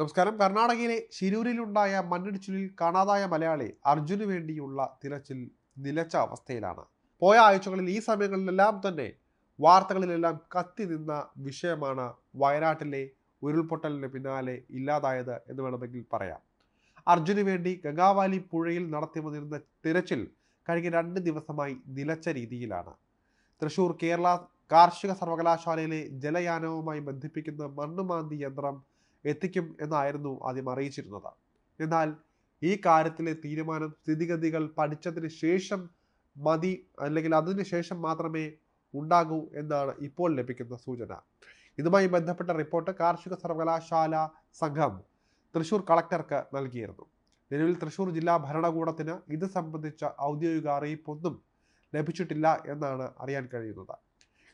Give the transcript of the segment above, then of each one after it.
നമസ്കാരം. കർണാടകയിലെ ശിരൂരിലുണ്ടായ മണ്ണിടിച്ചിലിൽ കാണാതായ മലയാളി അർജുന് വേണ്ടിയുള്ള തിരച്ചിൽ നിലച്ച അവസ്ഥയിലാണ്. പോയ ആഴ്ചകളിൽ ഈ സമയങ്ങളിലെല്ലാം തന്നെ വാർത്തകളിലെല്ലാം കത്തി നിന്ന വിഷയമാണ് വയനാട്ടിലെ ഉരുൾപൊട്ടലിന് പിന്നാലെ ഇല്ലാതായത് എന്ന് വേണമെങ്കിൽ പറയാം. അർജുന് വേണ്ടി ഗംഗാവാലി പുഴയിൽ നടത്തി വന്നിരുന്ന തിരച്ചിൽ കഴിഞ്ഞ രണ്ട് ദിവസമായി നിലച്ച രീതിയിലാണ്. തൃശൂർ കേരള കാർഷിക സർവകലാശാലയിലെ ജലയാനവുമായി ബന്ധിപ്പിക്കുന്ന മണ്ണുമാന്തി യന്ത്രം എത്തിക്കും എന്നായിരുന്നു ആദ്യം അറിയിച്ചിരുന്നത്. എന്നാൽ ഈ കാര്യത്തിലെ തീരുമാനം സ്ഥിതിഗതികൾ പഠിച്ചതിന് ശേഷം മതി അല്ലെങ്കിൽ അതിന് ശേഷം മാത്രമേ ഉണ്ടാകൂ എന്നാണ് ഇപ്പോൾ ലഭിക്കുന്ന സൂചന. ഇതുമായി ബന്ധപ്പെട്ട റിപ്പോർട്ട് കാർഷിക സർവകലാശാല സംഘം തൃശൂർ കളക്ടർക്ക് നൽകിയിരുന്നു. നിലവിൽ തൃശൂർ ജില്ലാ ഭരണകൂടത്തിന് ഇത് സംബന്ധിച്ച ഔദ്യോഗിക അറിയിപ്പൊന്നും ലഭിച്ചിട്ടില്ല എന്നാണ് അറിയാൻ കഴിയുന്നത്.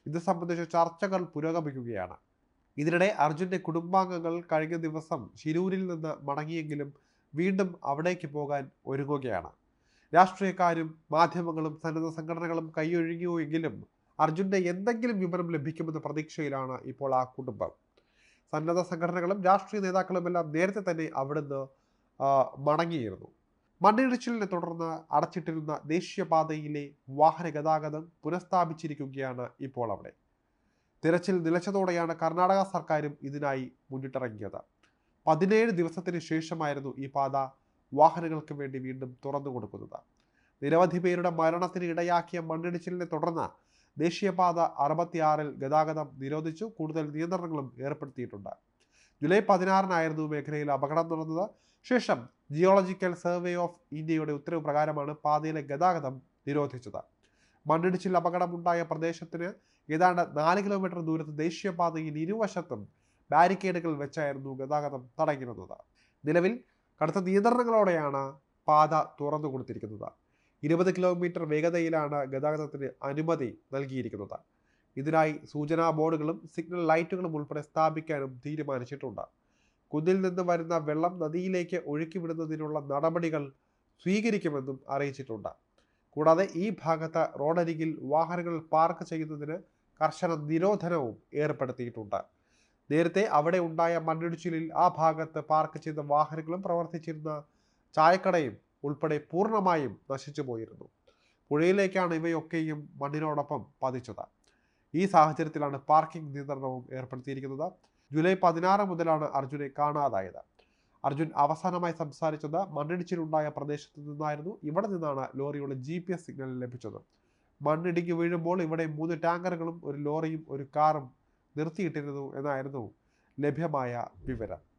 ഇത് സംബന്ധിച്ച ചർച്ചകൾ പുരോഗമിക്കുകയാണ്. ഇതിനിടെ അർജുന്റെ കുടുംബാംഗങ്ങൾ കഴിഞ്ഞ ദിവസം ശിരൂരിൽ നിന്ന് മടങ്ങിയെങ്കിലും വീണ്ടും അവിടേക്ക് പോകാൻ ഒരുങ്ങുകയാണ്. രാഷ്ട്രീയക്കാരും മാധ്യമങ്ങളും സന്നദ്ധ സംഘടനകളും കൈയൊഴുകിയെങ്കിലും അർജുന്റെ എന്തെങ്കിലും വിവരം ലഭിക്കുമെന്ന പ്രതീക്ഷയിലാണ് ഇപ്പോൾ ആ കുടുംബം. സന്നദ്ധ സംഘടനകളും രാഷ്ട്രീയ നേതാക്കളുമെല്ലാം നേരത്തെ തന്നെ അവിടുന്ന് മടങ്ങിയിരുന്നു. മണ്ണിടിച്ചിലിനെ തുടർന്ന് അടച്ചിട്ടിരുന്ന ദേശീയപാതയിലെ വാഹന ഗതാഗതം പുനഃസ്ഥാപിച്ചിരിക്കുകയാണ് ഇപ്പോൾ അവിടെ. തിരച്ചിൽ നിലച്ചതോടെയാണ് കർണാടക സർക്കാരും ഇതിനായി മുന്നിട്ടിറങ്ങിയത്. പതിനേഴ് ദിവസത്തിന് ശേഷമായിരുന്നു ഈ പാത വാഹനങ്ങൾക്ക് വേണ്ടി വീണ്ടും തുറന്നു കൊടുക്കുന്നത്. നിരവധി പേരുടെ മരണത്തിന് ഇടയാക്കിയ മണ്ണിടിച്ചിലിനെ തുടർന്ന് ദേശീയപാത അറുപത്തിയാറിൽ ഗതാഗതം നിരോധിച്ചു. കൂടുതൽ നിയന്ത്രണങ്ങളും ഏർപ്പെടുത്തിയിട്ടുണ്ട്. ജൂലൈ പതിനാറിനായിരുന്നു മേഖലയിൽ അപകടം നടന്നത്. ശേഷം ജിയോളജിക്കൽ സർവേ ഓഫ് ഇന്ത്യയുടെ ഉത്തരവ് പ്രകാരമാണ് പാതയിലെ ഗതാഗതം നിരോധിച്ചത്. മണ്ണിടിച്ചിൽ അപകടമുണ്ടായ പ്രദേശത്തിന് ഏതാണ്ട് നാല് കിലോമീറ്റർ ദൂരത്ത് ദേശീയപാതയിൽ ഇരുവശത്തും ബാരിക്കേഡുകൾ വെച്ചായിരുന്നു ഗതാഗതം തടഞ്ഞിരുന്നത് നിലവിൽ കടുത്ത നിയന്ത്രണങ്ങളോടെയാണ് പാത തുറന്നു കൊടുത്തിരിക്കുന്നത്. ഇരുപത് കിലോമീറ്റർ വേഗതയിലാണ് ഗതാഗതത്തിന് അനുമതി നൽകിയിരിക്കുന്നത്. ഇതിനായി സൂചനാ ബോർഡുകളും സിഗ്നൽ ലൈറ്റുകളും ഉൾപ്പെടെ സ്ഥാപിക്കാനും തീരുമാനിച്ചിട്ടുണ്ട്. കുന്നിൽ നിന്ന് വരുന്ന വെള്ളം നദിയിലേക്ക് ഒഴുക്കിവിടുന്നതിനുള്ള നടപടികൾ സ്വീകരിക്കുമെന്നും അറിയിച്ചിട്ടുണ്ട്. കൂടാതെ ഈ ഭാഗത്ത് റോഡരികിൽ വാഹനങ്ങൾ പാർക്ക് ചെയ്യുന്നതിന് കർശന നിരോധനവും ഏർപ്പെടുത്തിയിട്ടുണ്ട്. നേരത്തെ അവിടെ ഉണ്ടായ മണ്ണിടിച്ചിലിൽ ആ ഭാഗത്ത് പാർക്ക് ചെയ്ത വാഹനങ്ങളും പ്രവർത്തിച്ചിരുന്ന ചായക്കടയും ഉൾപ്പെടെ പൂർണമായും നശിച്ചു പോയിരുന്നു. പുഴയിലേക്കാണ് ഇവയൊക്കെയും മണ്ണിനോടൊപ്പം പതിച്ചത്. ഈ സാഹചര്യത്തിലാണ് പാർക്കിംഗ് നിയന്ത്രണവും ഏർപ്പെടുത്തിയിരിക്കുന്നത്. ജൂലൈ പതിനാറ് മുതലാണ് അർജുനെ കാണാതായത്. അർജുൻ അവസാനമായി സംസാരിച്ചത് മണ്ണിടിച്ചിലുണ്ടായ പ്രദേശത്ത് നിന്നായിരുന്നു. ഇവിടെ നിന്നാണ് ലോറിയുടെ ജി പി എസ് സിഗ്നൽ ലഭിച്ചത്. മണ്ണിടിഞ്ഞു വീഴുമ്പോൾ ഇവിടെ മൂന്ന് ടാങ്കറുകളും ഒരു ലോറിയും ഒരു കാറും നിർത്തിയിട്ടിരുന്നു എന്നായിരുന്നു ലഭ്യമായ വിവരം.